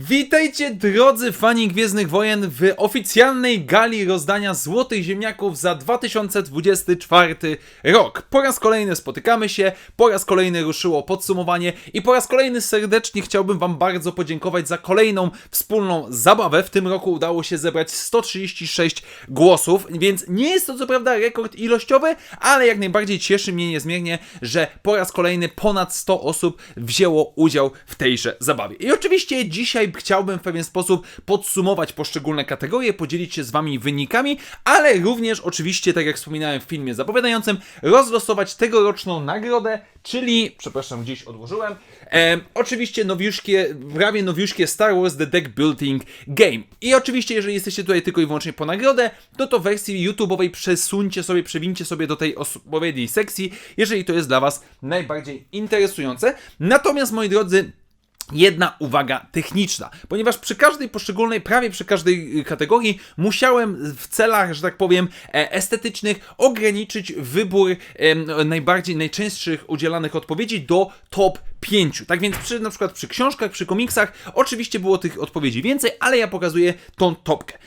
Witajcie drodzy fani Gwiezdnych Wojen w oficjalnej gali rozdania Złotych Ziemniaków za 2024 rok. Po raz kolejny spotykamy się, po raz kolejny ruszyło podsumowanie i po raz kolejny serdecznie chciałbym wam bardzo podziękować za kolejną wspólną zabawę. W tym roku udało się zebrać 136 głosów, więc nie jest to co prawda rekord ilościowy, ale jak najbardziej cieszy mnie niezmiernie, że po raz kolejny ponad 100 osób wzięło udział w tejże zabawie. I oczywiście dzisiaj chciałbym w pewien sposób podsumować poszczególne kategorie, podzielić się z Wami wynikami, ale również oczywiście, tak jak wspominałem w filmie zapowiadającym, rozlosować tegoroczną nagrodę, czyli, przepraszam, gdzieś odłożyłem, e, oczywiście nowiuszkie, prawie nowiuszkie Star Wars The Deck Building Game. I oczywiście, jeżeli jesteście tutaj tylko i wyłącznie po nagrodę, to to w wersji YouTube'owej przesuńcie sobie, przewincie sobie do tej odpowiedniej sekcji, jeżeli to jest dla Was najbardziej interesujące. Natomiast, moi drodzy, Jedna uwaga techniczna, ponieważ przy każdej poszczególnej, prawie przy każdej y, kategorii musiałem w celach, że tak powiem, e, estetycznych ograniczyć wybór najbardziej, najczęstszych udzielanych odpowiedzi do top 5. Tak więc przy, na przykład przy książkach, przy komiksach, oczywiście było tych odpowiedzi więcej, ale ja pokazuję tą topkę.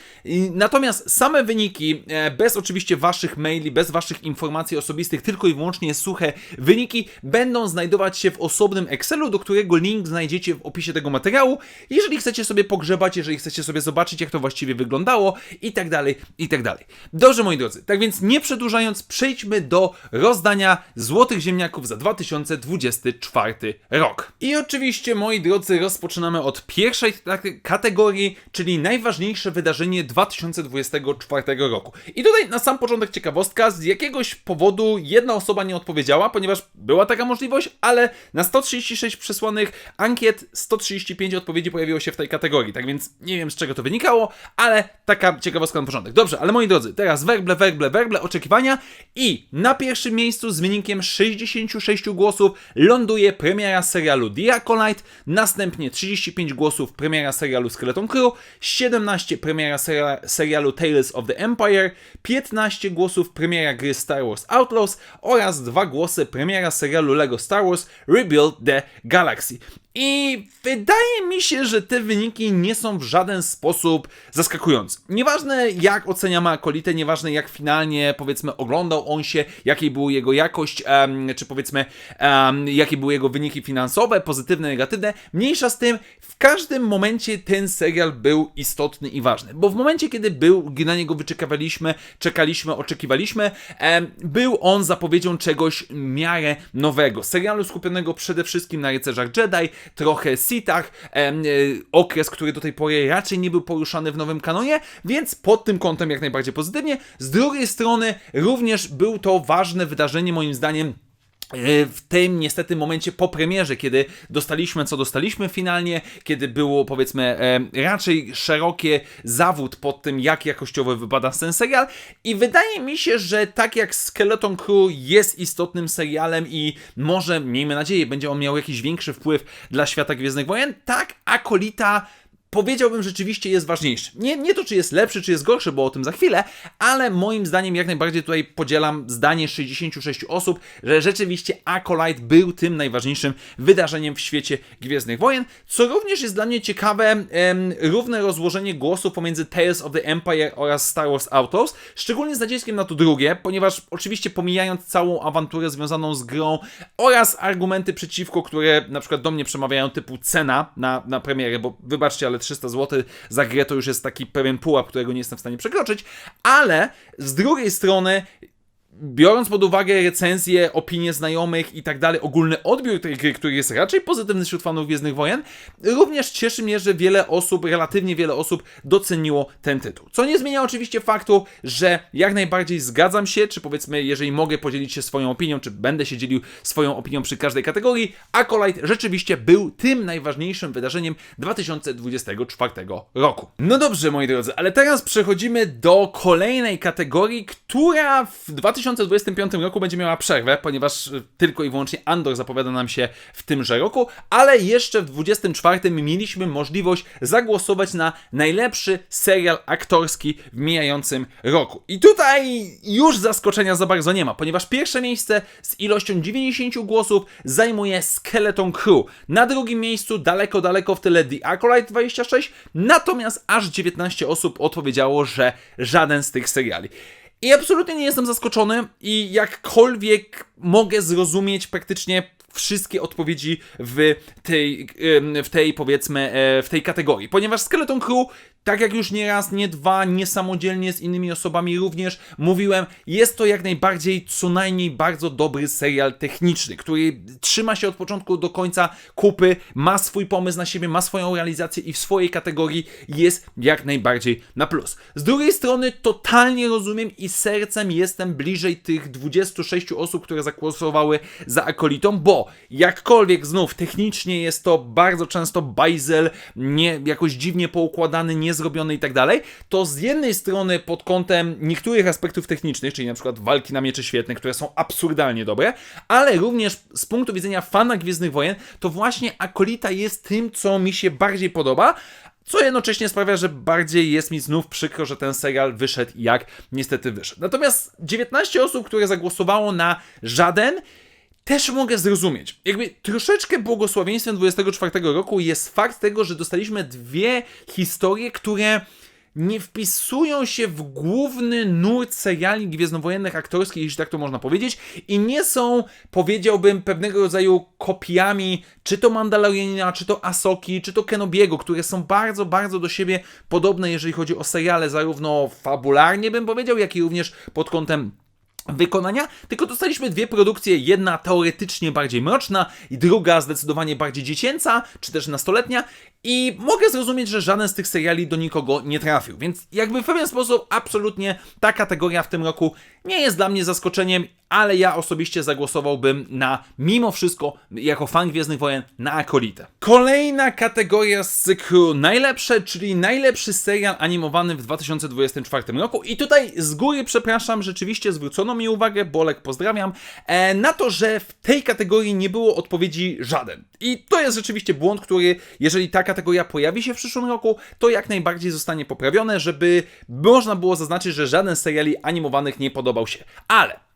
Natomiast same wyniki, e, bez oczywiście waszych maili, bez waszych informacji osobistych, tylko i wyłącznie suche wyniki, będą znajdować się w osobnym Excelu, do którego link znajdziecie w opisie tego materiału, jeżeli chcecie sobie pogrzebać, jeżeli chcecie sobie zobaczyć, jak to właściwie wyglądało i tak dalej, i tak dalej. Dobrze, moi drodzy, tak więc nie przedłużając, przejdźmy do rozdania złotych ziemniaków za 2024 rok. I oczywiście, moi drodzy, rozpoczynamy od pierwszej tak- kategorii, czyli najważniejsze wydarzenie 2024 roku. I tutaj na sam początek ciekawostka, z jakiegoś powodu jedna osoba nie odpowiedziała, ponieważ była taka możliwość, ale na 136 przesłanych ankiet 135 odpowiedzi pojawiło się w tej kategorii, tak więc nie wiem z czego to wynikało, ale taka ciekawostka na początek. Dobrze, ale moi drodzy, teraz werble, werble, werble, oczekiwania i na pierwszym miejscu z wynikiem 66 głosów ląduje premiera serialu The Acolyte, następnie 35 głosów premiera serialu Skeleton Crew, 17 premiera seria- serialu Tales of the Empire, 15 głosów premiera gry Star Wars Outlaws oraz 2 głosy premiera serialu LEGO Star Wars Rebuild the Galaxy. I wydaje mi się, że te wyniki nie są w żaden sposób zaskakujące. Nieważne jak oceniamy akolitę, nieważne jak finalnie powiedzmy oglądał on się, jakiej była jego jakość, em, czy powiedzmy em, jakie były jego wyniki finansowe, pozytywne, negatywne, mniejsza z tym, w każdym momencie ten serial był istotny i ważny. Bo w momencie, kiedy był, na niego wyczekywaliśmy, czekaliśmy, oczekiwaliśmy, em, był on zapowiedzią czegoś miarę nowego. Serialu skupionego przede wszystkim na rycerzach Jedi, trochę Sithach, e, okres, który do tej pory raczej nie był poruszany w nowym kanonie, więc pod tym kątem jak najbardziej pozytywnie. Z drugiej strony również był to ważne wydarzenie moim zdaniem w tym niestety momencie po premierze, kiedy dostaliśmy co dostaliśmy finalnie, kiedy było powiedzmy e, raczej szerokie zawód pod tym, jak jakościowo wypada ten serial. I wydaje mi się, że tak jak Skeleton Crew jest istotnym serialem i może, miejmy nadzieję, będzie on miał jakiś większy wpływ dla świata Gwiezdnych Wojen, tak Akolita powiedziałbym rzeczywiście jest ważniejszy. Nie, nie to, czy jest lepszy, czy jest gorszy, bo o tym za chwilę, ale moim zdaniem jak najbardziej tutaj podzielam zdanie 66 osób, że rzeczywiście Acolyte był tym najważniejszym wydarzeniem w świecie Gwiezdnych Wojen, co również jest dla mnie ciekawe, em, równe rozłożenie głosów pomiędzy Tales of the Empire oraz Star Wars Outlaws, szczególnie z naciskiem na to drugie, ponieważ oczywiście pomijając całą awanturę związaną z grą oraz argumenty przeciwko, które na przykład do mnie przemawiają typu cena na, na premierę, bo wybaczcie, ale 300 zł za grę to już jest taki pewien pułap, którego nie jestem w stanie przekroczyć, ale z drugiej strony biorąc pod uwagę recenzje, opinie znajomych i tak dalej, ogólny odbiór tej gry, który jest raczej pozytywny wśród fanów Gwiezdnych Wojen, również cieszy mnie, że wiele osób, relatywnie wiele osób doceniło ten tytuł. Co nie zmienia oczywiście faktu, że jak najbardziej zgadzam się, czy powiedzmy, jeżeli mogę podzielić się swoją opinią, czy będę się dzielił swoją opinią przy każdej kategorii, Acolyte rzeczywiście był tym najważniejszym wydarzeniem 2024 roku. No dobrze, moi drodzy, ale teraz przechodzimy do kolejnej kategorii, która w 2025 roku będzie miała przerwę, ponieważ y, tylko i wyłącznie Andor zapowiada nam się w tymże roku, ale jeszcze w 24 mieliśmy możliwość zagłosować na najlepszy serial aktorski w mijającym roku. I tutaj już zaskoczenia za bardzo nie ma, ponieważ pierwsze miejsce z ilością 90 głosów zajmuje Skeleton Crew. Na drugim miejscu daleko, daleko w tyle The Acolyte 26, natomiast aż 19 osób odpowiedziało, że żaden z tych seriali. I absolutnie nie jestem zaskoczony i jakkolwiek mogę zrozumieć praktycznie wszystkie odpowiedzi w tej, w tej powiedzmy, e, w tej kategorii. Ponieważ Skeleton Crew, tak jak już nie raz, nie dwa, niesamodzielnie z innymi osobami również mówiłem, jest to jak najbardziej co najmniej bardzo dobry serial techniczny, który trzyma się od początku do końca kupy, ma swój pomysł na siebie, ma swoją realizację i w swojej kategorii jest jak najbardziej na plus. Z drugiej strony totalnie rozumiem i sercem jestem bliżej tych 26 osób, które zagłosowały za Akolitą, bo jakkolwiek znów technicznie jest to bardzo często bajzel, nie, jakoś dziwnie poukładany, niezrobiony i tak dalej, to z jednej strony pod kątem niektórych aspektów technicznych, czyli na przykład walki na miecze świetne, które są absurdalnie dobre, ale również z punktu widzenia fana Gwiezdnych Wojen, to właśnie Akolita jest tym, co mi się bardziej podoba, co jednocześnie sprawia, że bardziej jest mi znów przykro, że ten serial wyszedł jak niestety wyszedł. Natomiast 19 osób, które zagłosowało na żaden, też mogę zrozumieć. Jakby troszeczkę błogosławieństwem 24 roku jest fakt tego, że dostaliśmy dwie historie, które nie wpisują się w główny nurt seriali gwiezdnowojennych aktorskich, jeśli tak to można powiedzieć, i nie są, powiedziałbym, pewnego rodzaju kopiami czy to Mandalorianina, czy to Asoki, czy to Kenobiego, które są bardzo, bardzo do siebie podobne, jeżeli chodzi o seriale, zarówno fabularnie bym powiedział, jak i również pod kątem wykonania, tylko dostaliśmy dwie produkcje, jedna teoretycznie bardziej mroczna i druga zdecydowanie bardziej dziecięca, czy też nastoletnia. I mogę zrozumieć, że żaden z tych seriali do nikogo nie trafił, więc jakby w pewien sposób absolutnie ta kategoria w tym roku nie jest dla mnie zaskoczeniem, ale ja osobiście zagłosowałbym na, mimo wszystko, jako fan Gwiezdnych Wojen, na Akolitę. Kolejna kategoria z cyklu najlepsze, czyli najlepszy serial animowany w 2024 roku i tutaj z góry przepraszam, rzeczywiście zwrócono mi uwagę, Bolek pozdrawiam, e, na to, że w tej kategorii nie było odpowiedzi żaden. I to jest rzeczywiście błąd, który, jeżeli ta kategoria pojawi się w przyszłym roku, to jak najbardziej zostanie poprawione, żeby można było zaznaczyć, że żaden seriali animowanych nie podobał się. Ale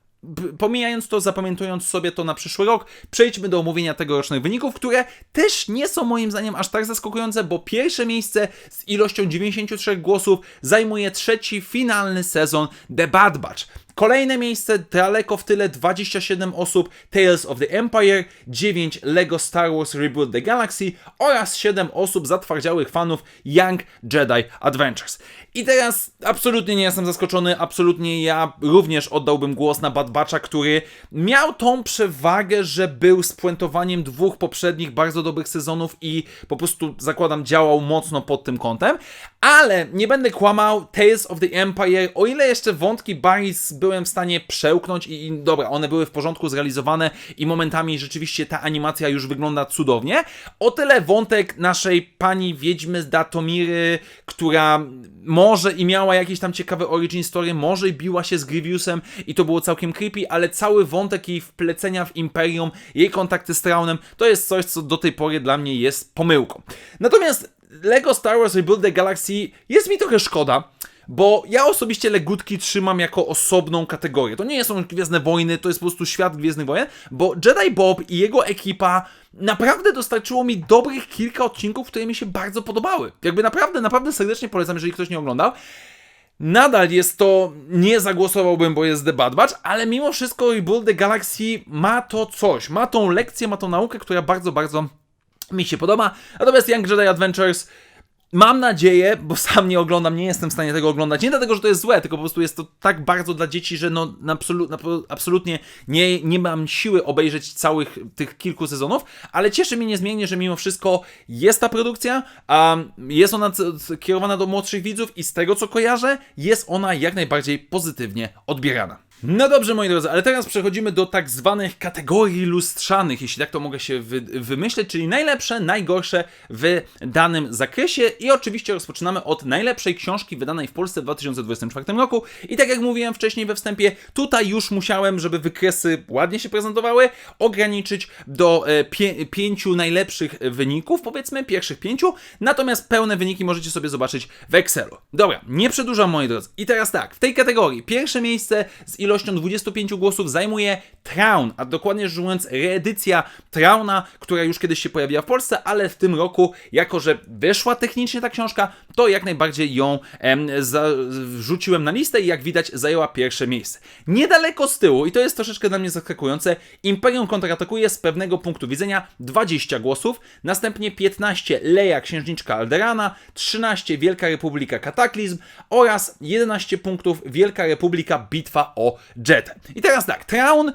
pomijając to, zapamiętując sobie to na przyszły rok, przejdźmy do omówienia tegorocznych wyników, które też nie są moim zdaniem aż tak zaskakujące, bo pierwsze miejsce z ilością 93 głosów zajmuje trzeci finalny sezon The Bad Batch. Kolejne miejsce daleko w tyle 27 osób Tales of the Empire, 9 Lego Star Wars Rebuild the Galaxy oraz 7 osób zatwardziałych fanów Young Jedi Adventures. I teraz absolutnie nie jestem zaskoczony, absolutnie ja również oddałbym głos na Bad Batcha, który miał tą przewagę, że był spuentowaniem dwóch poprzednich bardzo dobrych sezonów i po prostu zakładam działał mocno pod tym kątem, ale nie będę kłamał, Tales of the Empire, o ile jeszcze wątki Barrys byłem w stanie przełknąć i, i dobra, one były w porządku zrealizowane i momentami rzeczywiście ta animacja już wygląda cudownie, o tyle wątek naszej pani wiedźmy z Datomiry, która może i miała jakieś tam ciekawe origin story, może i biła się z Grievousem i to było całkiem creepy, ale cały wątek jej wplecenia w Imperium, jej kontakty z Traunem, to jest coś, co do tej pory dla mnie jest pomyłką. Natomiast Lego Star Wars Rebuild the Galaxy jest mi trochę szkoda, bo ja osobiście Legutki trzymam jako osobną kategorię. To nie są Gwiezdne Wojny, to jest po prostu świat Gwiezdnych Wojen, bo Jedi Bob i jego ekipa naprawdę dostarczyło mi dobrych kilka odcinków, które mi się bardzo podobały. Jakby naprawdę, naprawdę serdecznie polecam, jeżeli ktoś nie oglądał. Nadal jest to, nie zagłosowałbym, bo jest The Bad Batch, ale mimo wszystko Rebuild the Galaxy ma to coś, ma tą lekcję, ma tą naukę, która bardzo, bardzo mi się podoba. Natomiast Young Jedi Adventures Mam nadzieję, bo sam nie oglądam, nie jestem w stanie tego oglądać. Nie dlatego, że to jest złe, tylko po prostu jest to tak bardzo dla dzieci, że no absolu, absolutnie nie, nie mam siły obejrzeć całych tych kilku sezonów, ale cieszy mnie niezmiennie, że mimo wszystko jest ta produkcja, jest ona kierowana do młodszych widzów i z tego co kojarzę, jest ona jak najbardziej pozytywnie odbierana. No dobrze, moi drodzy, ale teraz przechodzimy do tak zwanych kategorii lustrzanych, jeśli tak to mogę się wy wymyśleć, czyli najlepsze, najgorsze w danym zakresie i oczywiście rozpoczynamy od najlepszej książki wydanej w Polsce w 2024 roku i tak jak mówiłem wcześniej we wstępie, tutaj już musiałem, żeby wykresy ładnie się prezentowały, ograniczyć do e, pie pięciu najlepszych wyników, powiedzmy pierwszych pięciu, natomiast pełne wyniki możecie sobie zobaczyć w Excelu. Dobra, nie przedłużam moi drodzy. I teraz tak, w tej kategorii pierwsze miejsce z ilością 25 głosów zajmuje Traun, a dokładnie rzecz ujmując reedycja Trauna, która już kiedyś się pojawiła w Polsce, ale w tym roku, jako że wyszła technicznie ta książka, to jak najbardziej ją em, wrzuciłem na listę i jak widać zajęła pierwsze miejsce. Niedaleko z tyłu, i to jest troszeczkę dla mnie zaskakujące, Imperium kontratakuje z pewnego punktu widzenia 20 głosów, następnie 15 Leia Księżniczka Alderana, 13 Wielka Republika Kataklizm oraz 11 punktów Wielka Republika Bitwa o Jetę. I teraz tak, Traun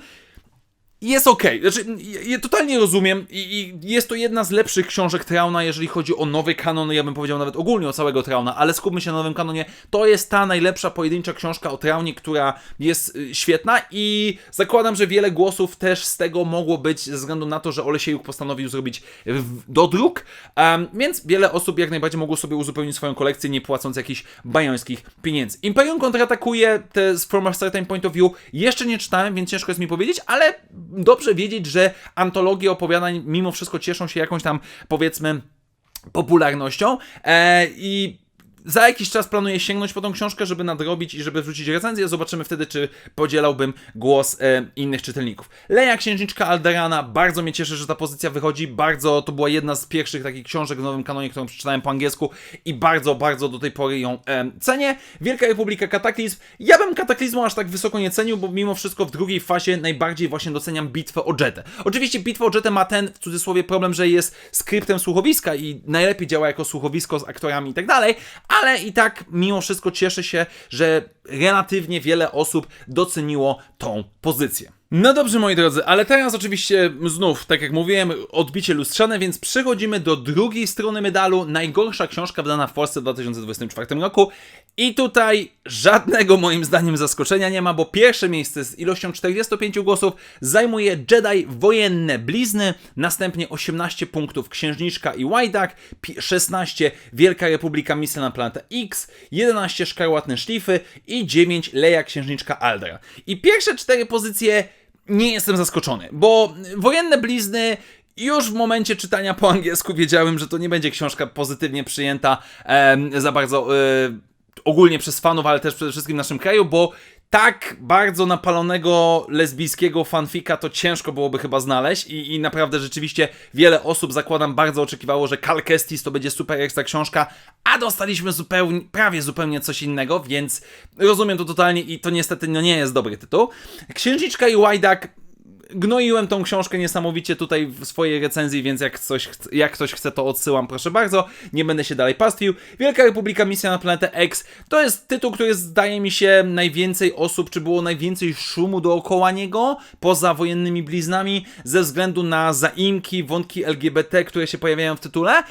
jest okej. Znaczy, ja, totalnie rozumiem i, i jest to jedna z lepszych książek Trauna, jeżeli chodzi o nowy kanon, ja bym powiedział nawet ogólnie o całego Trauna, ale skupmy się na nowym kanonie. To jest ta najlepsza pojedyncza książka o Traunie, która jest y, świetna i zakładam, że wiele głosów też z tego mogło być ze względu na to, że Olesiejuk postanowił zrobić w, dodruk, um, więc wiele osób jak najbardziej mogło sobie uzupełnić swoją kolekcję, nie płacąc jakichś bajońskich pieniędzy. Imperium kontratakuje te z From a Certain Point of View jeszcze nie czytałem, więc ciężko jest mi powiedzieć, ale dobrze wiedzieć, że antologie opowiadań mimo wszystko cieszą się jakąś tam, powiedzmy, popularnością. E, i za jakiś czas planuję sięgnąć po tą książkę, żeby nadrobić i żeby wrzucić recenzję. Zobaczymy wtedy, czy podzielałbym głos e, innych czytelników. Leja Księżniczka Alderana, bardzo mnie cieszy, że ta pozycja wychodzi. Bardzo, to była jedna z pierwszych takich książek w nowym kanonie, którą przeczytałem po angielsku i bardzo, bardzo do tej pory ją e, cenię. Wielka Republika Kataklizm. Ja bym Kataklizmu aż tak wysoko nie cenił, bo mimo wszystko w drugiej fazie najbardziej właśnie doceniam bitwę o Jetę. Oczywiście bitwa o Jetę ma ten, w cudzysłowie, problem, że jest skryptem słuchowiska i najlepiej działa jako słuchowisko z aktorami i tak dalej, ale i tak mimo wszystko cieszę się, że relatywnie wiele osób doceniło tą pozycję. No dobrze, moi drodzy, ale teraz oczywiście znów, tak jak mówiłem, odbicie lustrzane, więc przechodzimy do drugiej strony medalu. Najgorsza książka wydana w Polsce w 2024 roku. I tutaj żadnego moim zdaniem zaskoczenia nie ma, bo pierwsze miejsce z ilością 45 głosów zajmuje Jedi Wojenne Blizny, następnie 18 punktów Księżniczka i Łajdak, 16 Wielka Republika Misja na planetę X, 11 Szkarłatne Szlify i 9 Leia Księżniczka Aldera. I pierwsze cztery pozycje nie jestem zaskoczony, bo Wojenne Blizny już w momencie czytania po angielsku wiedziałem, że to nie będzie książka pozytywnie przyjęta em, za bardzo e, ogólnie przez fanów, ale też przede wszystkim w naszym kraju, bo tak bardzo napalonego lesbijskiego fanfika to ciężko byłoby chyba znaleźć i, i naprawdę rzeczywiście wiele osób, zakładam, bardzo oczekiwało, że Cal Kestis to będzie super ekstra książka, a dostaliśmy zupełnie, prawie zupełnie coś innego, więc rozumiem to totalnie i to niestety no nie jest dobry tytuł. Księżniczka i Łajdak gnoiłem tą książkę niesamowicie tutaj w swojej recenzji, więc jak coś, jak ktoś chce, to odsyłam, proszę bardzo. Nie będę się dalej pastwił. Wielka Republika Misja na planetę X to jest tytuł, który zdaje mi się najwięcej osób, czy było najwięcej szumu dookoła niego, poza wojennymi bliznami, ze względu na zaimki, wątki LGBT, które się pojawiają w tytule.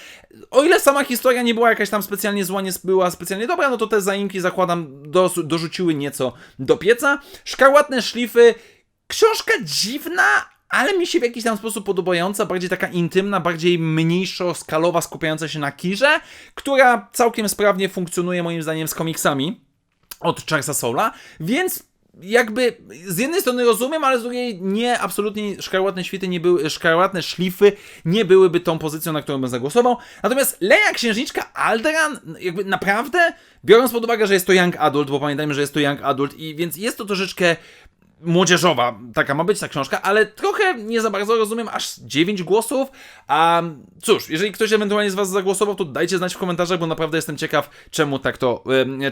O ile sama historia nie była jakaś tam specjalnie zła, nie była specjalnie dobra, no to te zaimki zakładam do, dorzuciły nieco do pieca. Szkarłatne szlify Książka dziwna, ale mi się w jakiś tam sposób podobająca, bardziej taka intymna, bardziej mniejszo skalowa, skupiająca się na Kirze, która całkiem sprawnie funkcjonuje moim zdaniem z komiksami od Charlesa Soula, więc jakby z jednej strony rozumiem, ale z drugiej nie, absolutnie szkarłatne świty nie były, szkarłatne szlify nie byłyby tą pozycją, na którą bym zagłosował. Natomiast Leia Księżniczka Alderan, jakby naprawdę, biorąc pod uwagę, że jest to young adult, bo pamiętajmy, że jest to young adult i więc jest to troszeczkę młodzieżowa, taka ma być ta książka, ale trochę nie za bardzo rozumiem aż 9 głosów. A cóż, jeżeli ktoś ewentualnie z Was zagłosował, to dajcie znać w komentarzach, bo naprawdę jestem ciekaw, czemu tak to,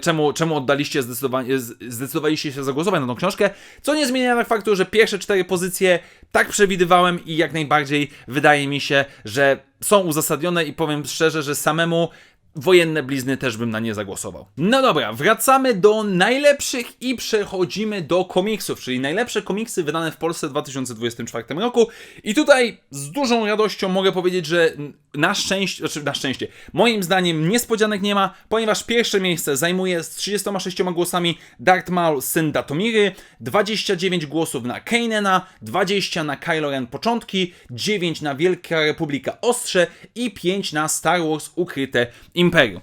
czemu, czemu oddaliście, zdecydowanie, zdecydowaliście się zagłosować na tą książkę. Co nie zmienia na faktu, że pierwsze cztery pozycje tak przewidywałem i jak najbardziej wydaje mi się, że są uzasadnione i powiem szczerze, że samemu wojenne blizny też bym na nie zagłosował. No dobra, wracamy do najlepszych i przechodzimy do komiksów, czyli najlepsze komiksy wydane w Polsce w 2024 roku. I tutaj z dużą radością mogę powiedzieć, że na szczęście, znaczy na szczęście, moim zdaniem niespodzianek nie ma, ponieważ pierwsze miejsce zajmuje z 36 głosami Darth Maul syn Datomiry, 29 głosów na Kanena, 20 na Kylo Ren Początki, 9 na Wielka Republika Ostrze i 5 na Star Wars Ukryte Imperium.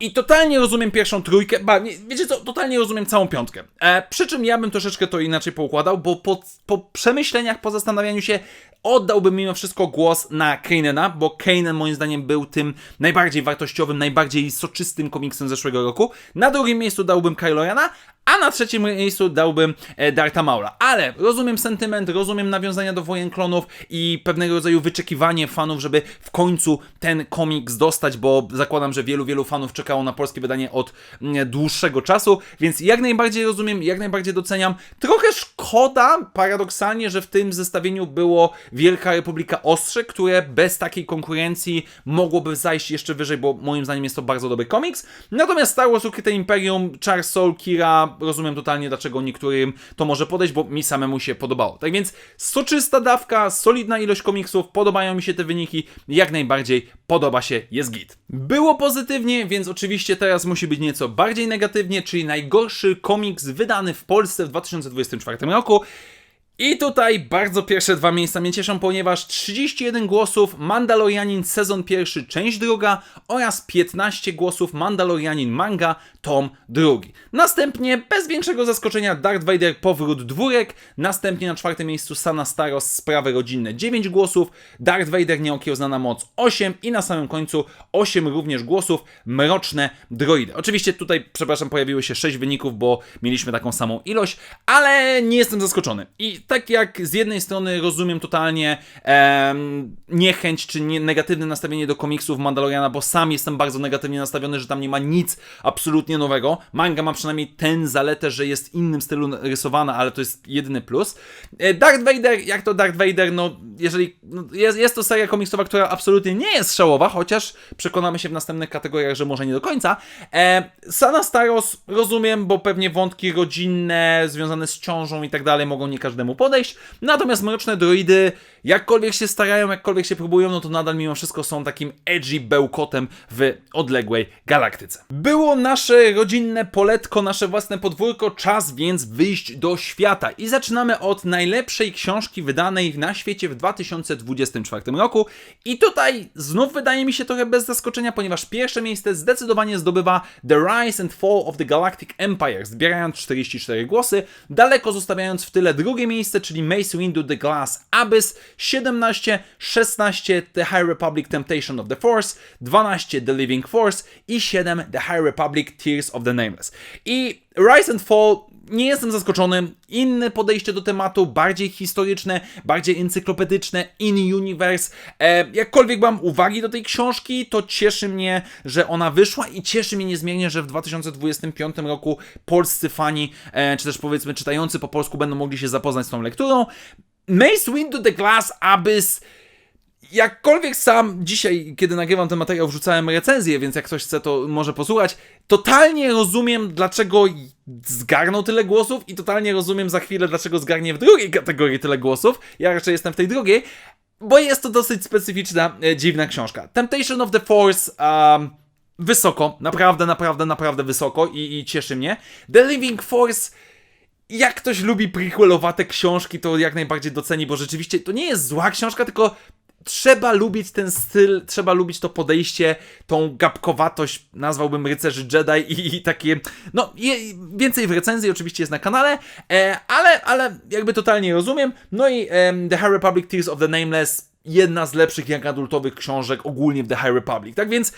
I totalnie rozumiem pierwszą trójkę, ba, nie, wiecie co, totalnie rozumiem całą piątkę. E, przy czym ja bym troszeczkę to inaczej poukładał, bo po, po przemyśleniach, po zastanawianiu się, oddałbym mimo wszystko głos na Kanena, bo Kanen moim zdaniem był tym najbardziej wartościowym, najbardziej soczystym komiksem zeszłego roku. Na drugim miejscu dałbym Kylo Rena, a na trzecim miejscu dałbym e, Darta Maula. Ale rozumiem sentyment, rozumiem nawiązania do wojen klonów i pewnego rodzaju wyczekiwanie fanów, żeby w końcu ten komiks dostać, bo zakładam, że wielu, wielu fanów czekało na polskie wydanie od mm, dłuższego czasu, więc jak najbardziej rozumiem, jak najbardziej doceniam. Trochę szkoda, paradoksalnie, że w tym zestawieniu było Wielka Republika Ostrze, które bez takiej konkurencji mogłoby zajść jeszcze wyżej, bo moim zdaniem jest to bardzo dobry komiks. Natomiast Star Wars Ukryte Imperium, Charles Soul, Kira, rozumiem totalnie dlaczego niektórym to może podejść, bo mi samemu się podobało. Tak więc soczysta dawka, solidna ilość komiksów, podobają mi się te wyniki, jak najbardziej podoba się, jest git. Było pozytywnie, więc oczywiście teraz musi być nieco bardziej negatywnie, czyli najgorszy komiks wydany w Polsce w 2024 roku. I tutaj bardzo pierwsze dwa miejsca mnie cieszą, ponieważ 31 głosów Mandalorianin sezon pierwszy, część druga oraz 15 głosów Mandalorianin manga, tom drugi. Następnie bez większego zaskoczenia Darth Vader powrót dwórek, następnie na czwartym miejscu Sana Staros sprawy rodzinne 9 głosów, Darth Vader nieokiełznana moc 8 i na samym końcu 8 również głosów mroczne droidy. Oczywiście tutaj, przepraszam, pojawiły się 6 wyników, bo mieliśmy taką samą ilość, ale nie jestem zaskoczony. I tak jak z jednej strony rozumiem totalnie em, niechęć czy nie, negatywne nastawienie do komiksów Mandaloriana, bo sam jestem bardzo negatywnie nastawiony, że tam nie ma nic absolutnie nowego. Manga ma przynajmniej ten zaletę, że jest innym stylu rysowana, ale to jest jedyny plus. E, Darth Vader, jak to Darth Vader, no jeżeli no, jest, jest to seria komiksowa, która absolutnie nie jest szałowa, chociaż przekonamy się w następnych kategoriach, że może nie do końca. E, Sana Staros rozumiem, bo pewnie wątki rodzinne związane z ciążą i tak dalej mogą nie każdemu podejść. Natomiast mroczne droidy, jakkolwiek się starają, jakkolwiek się próbują, no to nadal mimo wszystko są takim edgy bełkotem w odległej galaktyce. Było nasze rodzinne poletko, nasze własne podwórko, czas więc wyjść do świata. I zaczynamy od najlepszej książki wydanej na świecie w 2024 roku. I tutaj znów wydaje mi się trochę bez zaskoczenia, ponieważ pierwsze miejsce zdecydowanie zdobywa The Rise and Fall of the Galactic Empire, zbierając 44 głosy, daleko zostawiając w tyle drugie miejsce, czyli Mace Windu The Glass Abyss, 17, 16 The High Republic Temptation of the Force, 12 The Living Force i 7 The High Republic Tears of the Nameless. I Rise and Fall nie jestem zaskoczony. Inne podejście do tematu, bardziej historyczne, bardziej encyklopedyczne, in-universe. E, jakkolwiek mam uwagi do tej książki, to cieszy mnie, że ona wyszła i cieszy mnie niezmiernie, że w 2025 roku polscy fani, e, czy też powiedzmy czytający po polsku będą mogli się zapoznać z tą lekturą. Mace Windu The Glass Abyss jakkolwiek sam dzisiaj, kiedy nagrywam ten materiał, wrzucałem recenzję, więc jak ktoś chce, to może posłuchać. Totalnie rozumiem, dlaczego zgarnął tyle głosów i totalnie rozumiem za chwilę, dlaczego zgarnie w drugiej kategorii tyle głosów. Ja raczej jestem w tej drugiej, bo jest to dosyć specyficzna, e, dziwna książka. Temptation of the Force... Um, wysoko, naprawdę, naprawdę, naprawdę wysoko i, i cieszy mnie. The Living Force jak ktoś lubi prequelowate książki, to jak najbardziej doceni, bo rzeczywiście to nie jest zła książka, tylko trzeba lubić ten styl, trzeba lubić to podejście, tą gapkowatość, nazwałbym rycerzy Jedi i, i takie, no je, więcej w recenzji oczywiście jest na kanale, e, ale, ale jakby totalnie rozumiem. No i em, The High Republic Tears of the Nameless jedna z lepszych jak adultowych książek ogólnie w The High Republic. Tak więc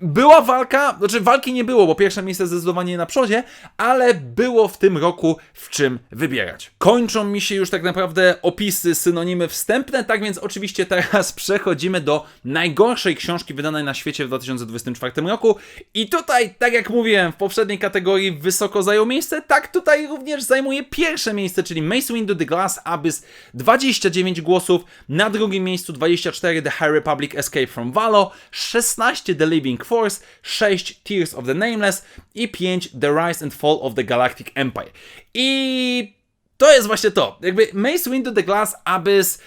była walka, znaczy walki nie było, bo pierwsze miejsce zdecydowanie na przodzie, ale było w tym roku w czym wybierać. Kończą mi się już tak naprawdę opisy, synonimy wstępne, tak więc oczywiście teraz przechodzimy do najgorszej książki wydanej na świecie w 2024 roku i tutaj, tak jak mówiłem, w poprzedniej kategorii wysoko zajął miejsce, tak tutaj również zajmuje pierwsze miejsce, czyli Mace Windu The Glass Abyss 29 głosów, na drugim miejscu miejscu 24 The High Republic Escape from Valo, 16 The Living Force, 6 Tears of the Nameless i 5 The Rise and Fall of the Galactic Empire. I to jest właśnie to. Jakby Mace Windu The Glass Abyss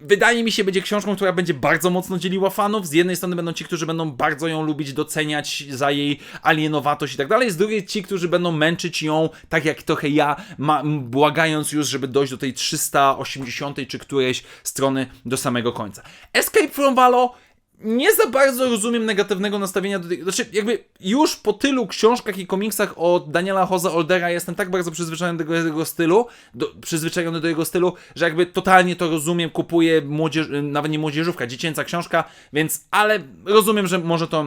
wydaje mi się będzie książką, która będzie bardzo mocno dzieliła fanów. Z jednej strony będą ci, którzy będą bardzo ją lubić, doceniać za jej alienowatość i tak dalej. Z drugiej ci, którzy będą męczyć ją, tak jak trochę ja, ma, błagając już, żeby dojść do tej 380 czy którejś strony do samego końca. Escape from Valo nie za bardzo rozumiem negatywnego nastawienia do tej. Znaczy, jakby już po tylu książkach i komiksach od Daniela Hoza Oldera jestem tak bardzo przyzwyczajony do jego stylu, do, przyzwyczajony do jego stylu, że jakby totalnie to rozumiem, kupuję młodzież, nawet nie młodzieżówka, dziecięca książka, więc, ale rozumiem, że może to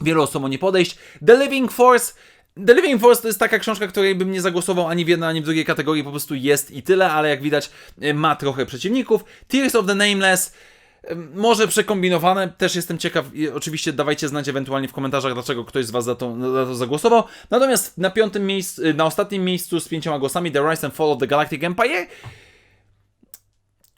wielu osobom nie podejść. The Living Force. The Living Force to jest taka książka, której bym nie zagłosował ani w jednej, ani w drugiej kategorii, po prostu jest i tyle, ale jak widać e, ma trochę przeciwników. Tears of the Nameless. Może przekombinowane, też jestem ciekaw. Oczywiście dawajcie znać ewentualnie w komentarzach, dlaczego ktoś z Was za to, za to zagłosował. Natomiast na piątym miejscu, na ostatnim miejscu z pięcioma głosami The Rise and Fall of the Galactic Empire.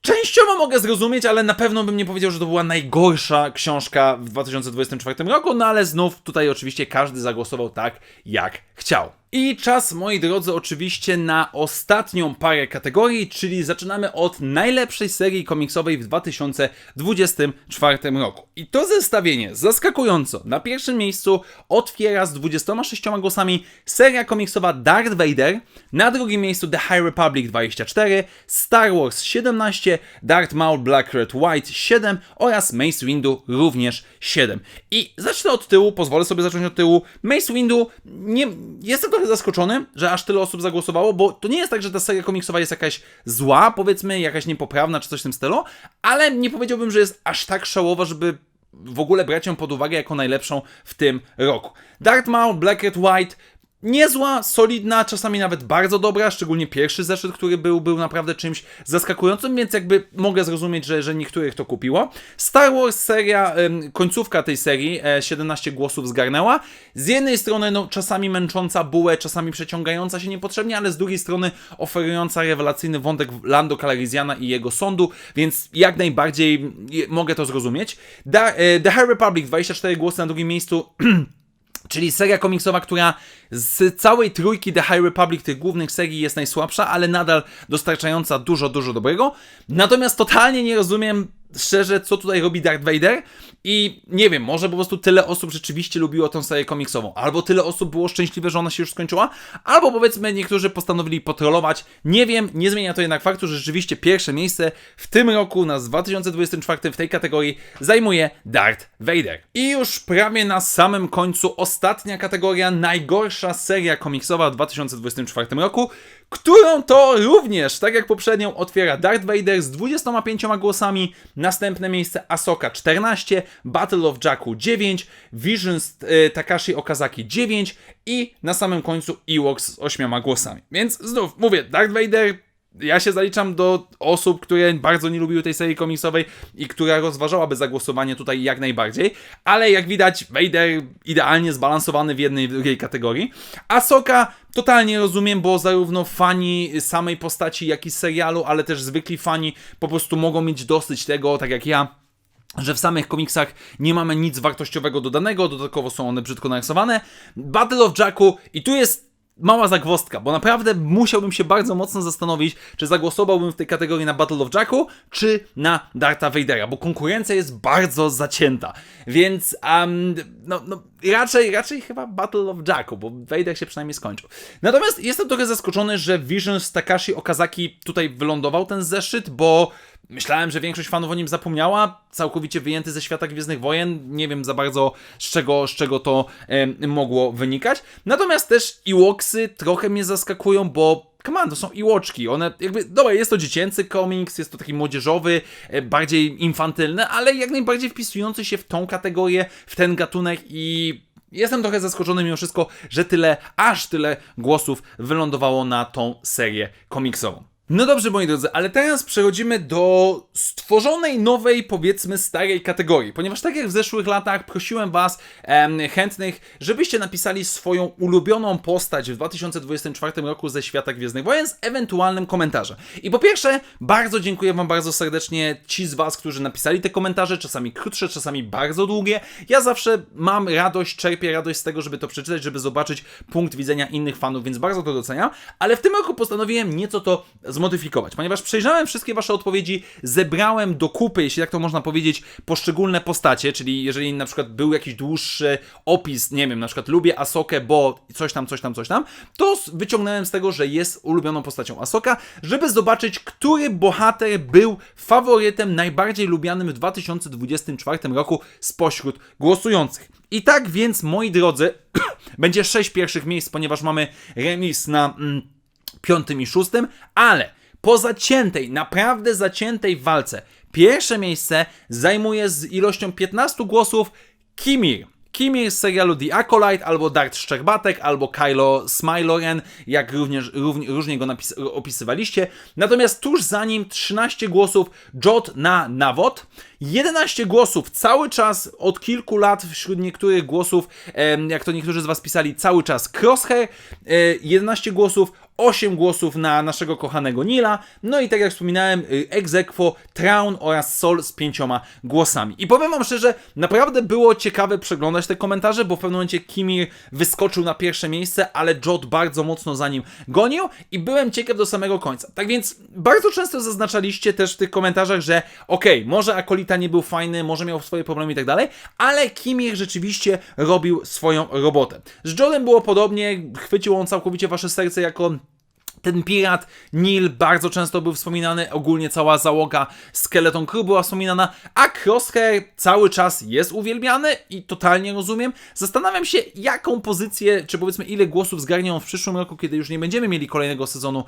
Częściowo mogę zrozumieć, ale na pewno bym nie powiedział, że to była najgorsza książka w 2024 roku, no ale znów tutaj oczywiście każdy zagłosował tak, jak chciał. I czas, moi drodzy, oczywiście na ostatnią parę kategorii, czyli zaczynamy od najlepszej serii komiksowej w 2024 roku. I to zestawienie zaskakująco na pierwszym miejscu otwiera z 26 głosami seria komiksowa Darth Vader, na drugim miejscu The High Republic 24, Star Wars 17, Darth Maul Black Red White 7 oraz Mace Windu również 7. I zacznę od tyłu, pozwolę sobie zacząć od tyłu. Mace Windu, nie, jestem trochę zaskoczony, że aż tyle osób zagłosowało, bo to nie jest tak, że ta seria komiksowa jest jakaś zła, powiedzmy, jakaś niepoprawna czy coś w tym stylu, ale nie powiedziałbym, że jest aż tak szałowa, żeby w ogóle brać ją pod uwagę jako najlepszą w tym roku. Darth Maul, Black Red White, niezła, solidna, czasami nawet bardzo dobra, szczególnie pierwszy zeszyt, który był, był naprawdę czymś zaskakującym, więc jakby mogę zrozumieć, że, że niektórych to kupiło. Star Wars seria, końcówka tej serii, e, 17 głosów zgarnęła. Z jednej strony, no, czasami męcząca bułę, czasami przeciągająca się niepotrzebnie, ale z drugiej strony oferująca rewelacyjny wątek Lando Calrissiana i jego sądu, więc jak najbardziej mogę to zrozumieć. Da, e, The High Republic, 24 głosy na drugim miejscu. Czyli seria komiksowa, która z całej trójki The High Republic, tych głównych serii, jest najsłabsza, ale nadal dostarczająca dużo, dużo dobrego. Natomiast totalnie nie rozumiem szczerze, co tutaj robi Darth Vader i nie wiem, może po prostu tyle osób rzeczywiście lubiło tą serię komiksową, albo tyle osób było szczęśliwe, że ona się już skończyła, albo powiedzmy niektórzy postanowili potrolować. Nie wiem, nie zmienia to jednak faktu, że rzeczywiście pierwsze miejsce w tym roku, na 2024 w tej kategorii zajmuje Darth Vader. I już prawie na samym końcu ostatnia kategoria, najgorsza seria komiksowa w 2024 roku, którą to również, tak jak poprzednią, otwiera Darth Vader z 25 głosami, następne miejsce Asoka 14, Battle of Jakku 9, Visions e, Takashi Okazaki 9 i na samym końcu Ewoks z 8 głosami. Więc znów mówię, Darth Vader ja się zaliczam do osób, które bardzo nie lubiły tej serii komiksowej i która rozważałaby zagłosowanie tutaj jak najbardziej, ale jak widać Vader idealnie zbalansowany w jednej i drugiej kategorii. Asoka totalnie rozumiem, bo zarówno fani samej postaci, jak i serialu, ale też zwykli fani po prostu mogą mieć dosyć tego, tak jak ja, że w samych komiksach nie mamy nic wartościowego dodanego, dodatkowo są one brzydko narysowane. Battle of Jakku i tu jest mała zagwozdka, bo naprawdę musiałbym się bardzo mocno zastanowić, czy zagłosowałbym w tej kategorii na Battle of Jakku, czy na Dartha Vadera, bo konkurencja jest bardzo zacięta. Więc um, no, no, raczej, raczej chyba Battle of Jakku, bo Vader się przynajmniej skończył. Natomiast jestem trochę zaskoczony, że Visions Takashi Okazaki tutaj wylądował ten zeszyt, bo Myślałem, że większość fanów o nim zapomniała, całkowicie wyjęty ze świata Gwiezdnych Wojen. Nie wiem za bardzo z czego, z czego to em, mogło wynikać. Natomiast też Ewoksy trochę mnie zaskakują, bo come to są Ewoczki. One jakby, dobra, jest to dziecięcy komiks, jest to taki młodzieżowy, e, bardziej infantylny, ale jak najbardziej wpisujący się w tą kategorię, w ten gatunek i Jestem trochę zaskoczony mimo wszystko, że tyle, aż tyle głosów wylądowało na tą serię komiksową. No dobrze, moi drodzy, ale teraz przechodzimy do stworzonej nowej, powiedzmy, starej kategorii. Ponieważ tak jak w zeszłych latach prosiłem Was, em, chętnych, żebyście napisali swoją ulubioną postać w 2024 roku ze świata Gwiezdnych Wojen z ewentualnym komentarzem. I po pierwsze, bardzo dziękuję Wam bardzo serdecznie ci z Was, którzy napisali te komentarze, czasami krótsze, czasami bardzo długie. Ja zawsze mam radość, czerpię radość z tego, żeby to przeczytać, żeby zobaczyć punkt widzenia innych fanów, więc bardzo to doceniam. Ale w tym roku postanowiłem nieco to zmodyfikować, ponieważ przejrzałem wszystkie Wasze odpowiedzi, zebrałem do kupy, jeśli tak to można powiedzieć, poszczególne postacie, czyli jeżeli na przykład był jakiś dłuższy opis, nie wiem, na przykład lubię Asokę, bo coś tam, coś tam, coś tam, to wyciągnąłem z tego, że jest ulubioną postacią Asoka, żeby zobaczyć, który bohater był faworytem najbardziej lubianym w 2024 roku spośród głosujących. I tak więc, moi drodzy, będzie sześć pierwszych miejsc, ponieważ mamy remis na... Mm, piątym i szóstym, ale po zaciętej, naprawdę zaciętej walce, pierwsze miejsce zajmuje z ilością 15 głosów Kimir. Kimir z serialu The Acolyte, albo Dart Szczerbatek, albo Kylo Smiloren, jak również, równie, różnie go opisywaliście. Natomiast tuż za nim 13 głosów Jot na Nawot, 11 głosów cały czas od kilku lat wśród niektórych głosów, jak to niektórzy z Was pisali, cały czas Crosshair, e, 11 głosów 8 głosów na naszego kochanego Nila, no i tak jak wspominałem, y, Exequo, Traun oraz Sol z pięcioma głosami. I powiem wam szczerze, naprawdę było ciekawe przeglądać te komentarze, bo w pewnym momencie Kimir wyskoczył na pierwsze miejsce, ale Jot bardzo mocno za nim gonił i byłem ciekaw do samego końca. Tak więc bardzo często zaznaczaliście też w tych komentarzach, że okej, może Akolita nie był fajny, może miał swoje problemy i tak dalej, ale Kimir rzeczywiście robił swoją robotę. Z Jotem było podobnie, chwycił on całkowicie wasze serce jako ten pirat, Nil bardzo często był wspominany, ogólnie cała załoga Skeleton Crew była wspominana, a Crosshair cały czas jest uwielbiany i totalnie rozumiem. Zastanawiam się, jaką pozycję, czy powiedzmy ile głosów zgarnią w przyszłym roku, kiedy już nie będziemy mieli kolejnego sezonu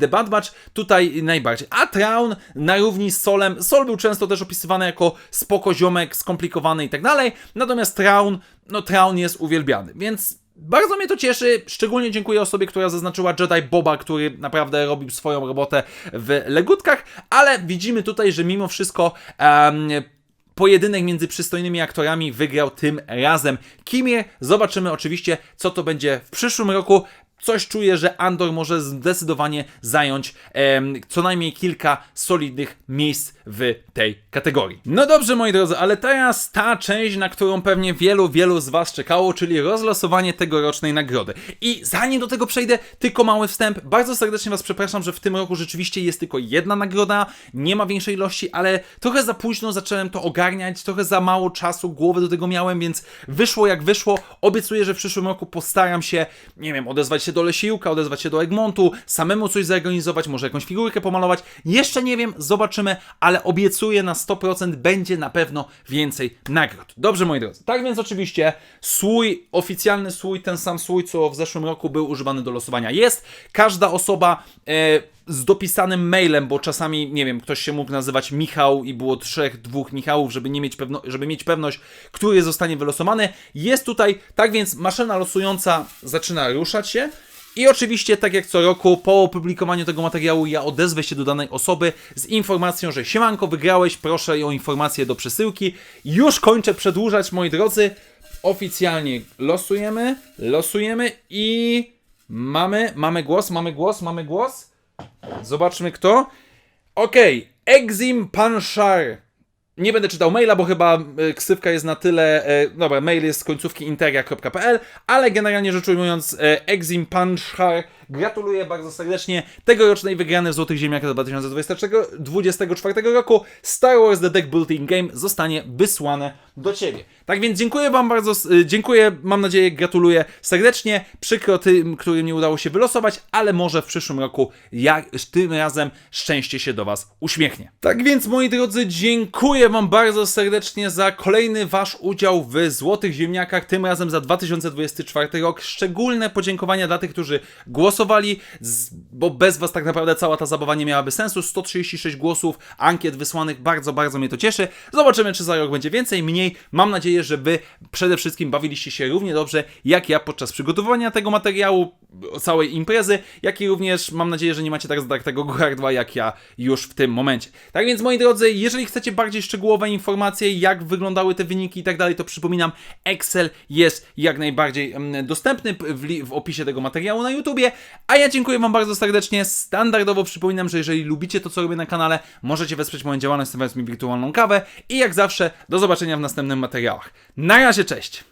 The Bad Batch, tutaj najbardziej. A Traun na równi z Solem, Sol był często też opisywany jako spoko ziomek, skomplikowany i tak dalej, natomiast Traun, no Traun jest uwielbiany, więc bardzo mnie to cieszy, szczególnie dziękuję osobie, która zaznaczyła Jedi Boba, który naprawdę robił swoją robotę w legutkach, ale widzimy tutaj, że mimo wszystko em, pojedynek między przystojnymi aktorami wygrał tym razem Kimie. Zobaczymy oczywiście, co to będzie w przyszłym roku. Coś czuję, że Andor może zdecydowanie zająć em, co najmniej kilka solidnych miejsc w tej kategorii. No dobrze, moi drodzy, ale teraz ta część, na którą pewnie wielu, wielu z Was czekało, czyli rozlosowanie tegorocznej nagrody. I zanim do tego przejdę, tylko mały wstęp. Bardzo serdecznie Was przepraszam, że w tym roku rzeczywiście jest tylko jedna nagroda, nie ma większej ilości, ale trochę za późno zacząłem to ogarniać, trochę za mało czasu, głowy do tego miałem, więc wyszło jak wyszło. Obiecuję, że w przyszłym roku postaram się, nie wiem, odezwać się do Lesiłka, odezwać się do Egmontu, samemu coś zorganizować, może jakąś figurkę pomalować. Jeszcze nie wiem, zobaczymy, ale obiecuję na 100% będzie na pewno więcej nagród. Dobrze, moi drodzy. Tak więc oczywiście słój, oficjalny słój, ten sam słój, co w zeszłym roku był używany do losowania jest. Każda osoba e, z dopisanym mailem, bo czasami, nie wiem, ktoś się mógł nazywać Michał i było trzech, dwóch Michałów, żeby, nie mieć pewno, żeby mieć pewność, który zostanie wylosowany. Jest tutaj, tak więc maszyna losująca zaczyna ruszać się. I oczywiście, tak jak co roku, po opublikowaniu tego materiału ja odezwę się do danej osoby z informacją, że siemanko, wygrałeś, proszę o informację do przesyłki. Już kończę przedłużać, moi drodzy. Oficjalnie losujemy, losujemy i mamy, mamy głos, mamy głos, mamy głos. Zobaczmy kto. Okej, Exim Panshar. Nie będę czytał maila, bo chyba y, ksywka jest na tyle. E, dobra, mail jest z końcówki interia.pl, ale generalnie rzecz ujmując, e, Exim Panshar gratuluję bardzo serdecznie tegorocznej wygranej w Złotych Ziemniakach 2024 roku. Star Wars The Deck Building Game zostanie wysłane do Ciebie. Tak więc dziękuję Wam bardzo, y, dziękuję, mam nadzieję, gratuluję serdecznie. Przykro tym, którym nie udało się wylosować, ale może w przyszłym roku jak, tym razem szczęście się do Was uśmiechnie. Tak więc, moi drodzy, dziękuję Wam bardzo serdecznie za kolejny Wasz udział w Złotych Ziemniakach, tym razem za 2024 rok. Szczególne podziękowania dla tych, którzy głosowali zagłosowali, z, bo bez was tak naprawdę cała ta zabawa nie miałaby sensu. 136 głosów, ankiet wysłanych, bardzo, bardzo mnie to cieszy. Zobaczymy, czy za rok będzie więcej, mniej. Mam nadzieję, że wy przede wszystkim bawiliście się równie dobrze, jak ja podczas przygotowywania tego materiału, całej imprezy, jak i również mam nadzieję, że nie macie tak zadartego gardła, jak ja już w tym momencie. Tak więc, moi drodzy, jeżeli chcecie bardziej szczegółowe informacje, jak wyglądały te wyniki i tak dalej, to przypominam, Excel jest jak najbardziej mm, dostępny w, w opisie tego materiału na YouTubie. A ja dziękuję Wam bardzo serdecznie. Standardowo przypominam, że jeżeli lubicie to, co robię na kanale, możecie wesprzeć moją działalność, stawiając mi wirtualną kawę. I jak zawsze, do zobaczenia w następnych materiałach. Na razie, cześć!